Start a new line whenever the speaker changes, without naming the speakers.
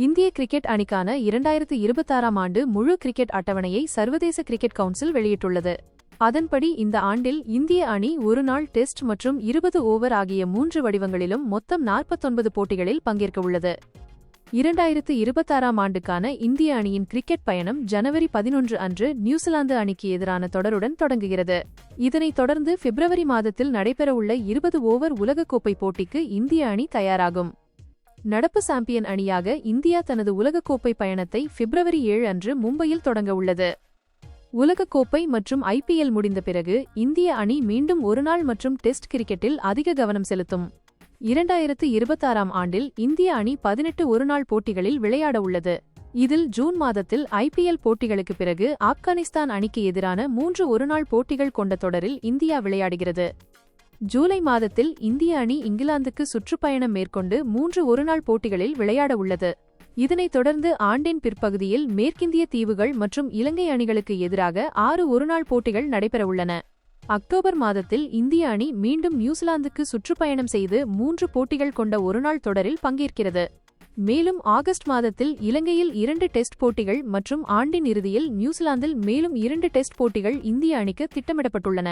இந்திய கிரிக்கெட் அணிக்கான இரண்டாயிரத்து இருபத்தாறாம் ஆண்டு முழு கிரிக்கெட் அட்டவணையை சர்வதேச கிரிக்கெட் கவுன்சில் வெளியிட்டுள்ளது. அதன்படி இந்த ஆண்டில் இந்திய அணி ஒருநாள் டெஸ்ட் மற்றும் இருபது ஓவர் ஆகிய மூன்று வடிவங்களிலும் மொத்தம் நாற்பத்தொன்பது போட்டிகளில் பங்கேற்க உள்ளது. இரண்டாயிரத்து இருபத்தாறாம் ஆண்டுக்கான இந்திய அணியின் கிரிக்கெட் பயணம் ஜனவரி பதினொன்று அன்று நியூசிலாந்து அணிக்கு எதிரான தொடருடன் தொடங்குகிறது. இதனைத் தொடர்ந்து பிப்ரவரி மாதத்தில் நடைபெறவுள்ள இருபது ஓவர் உலகக்கோப்பை போட்டிக்கு இந்திய அணி தயாராகும். நடப்பு சாம்பியன் அணியாக இந்தியா தனது உலகக்கோப்பை பயணத்தை பிப்ரவரி ஏழு அன்று மும்பையில் தொடங்க உள்ளது. உலகக்கோப்பை மற்றும் ஐபிஎல் முடிந்த பிறகு இந்திய அணி மீண்டும் ஒருநாள் மற்றும் டெஸ்ட் கிரிக்கெட்டில் அதிக கவனம் செலுத்தும். இரண்டாயிரத்து இருபத்தாறாம் ஆண்டில் இந்திய அணி பதினெட்டு ஒருநாள் போட்டிகளில் விளையாட உள்ளது. இதில் ஜூன் மாதத்தில் ஐபிஎல் போட்டிகளுக்கு பிறகு ஆப்கானிஸ்தான் அணிக்கு எதிரான மூன்று ஒருநாள் போட்டிகள் கொண்ட தொடரில் இந்தியா விளையாடுகிறது. ஜூலை மாதத்தில் இந்திய அணி இங்கிலாந்துக்கு சுற்றுப்பயணம் மேற்கொண்டு மூன்று ஒருநாள் போட்டிகளில் விளையாட உள்ளது. இதனைத் தொடர்ந்து ஆண்டின் பிற்பகுதியில் மேற்கிந்திய தீவுகள் மற்றும் இலங்கை அணிகளுக்கு எதிராக ஆறு ஒருநாள் போட்டிகள் நடைபெறவுள்ளன அக்டோபர் மாதத்தில் இந்திய அணி மீண்டும் நியூசிலாந்துக்கு சுற்றுப்பயணம் செய்து மூன்று போட்டிகள் கொண்ட ஒருநாள் தொடரில் பங்கேற்கிறது. மேலும் ஆகஸ்ட் மாதத்தில் இலங்கையில் இரண்டு டெஸ்ட் போட்டிகள் மற்றும் ஆண்டின் இறுதியில் நியூசிலாந்தில் மேலும் இரண்டு டெஸ்ட் போட்டிகள் இந்திய அணிக்கு திட்டமிடப்பட்டுள்ளன.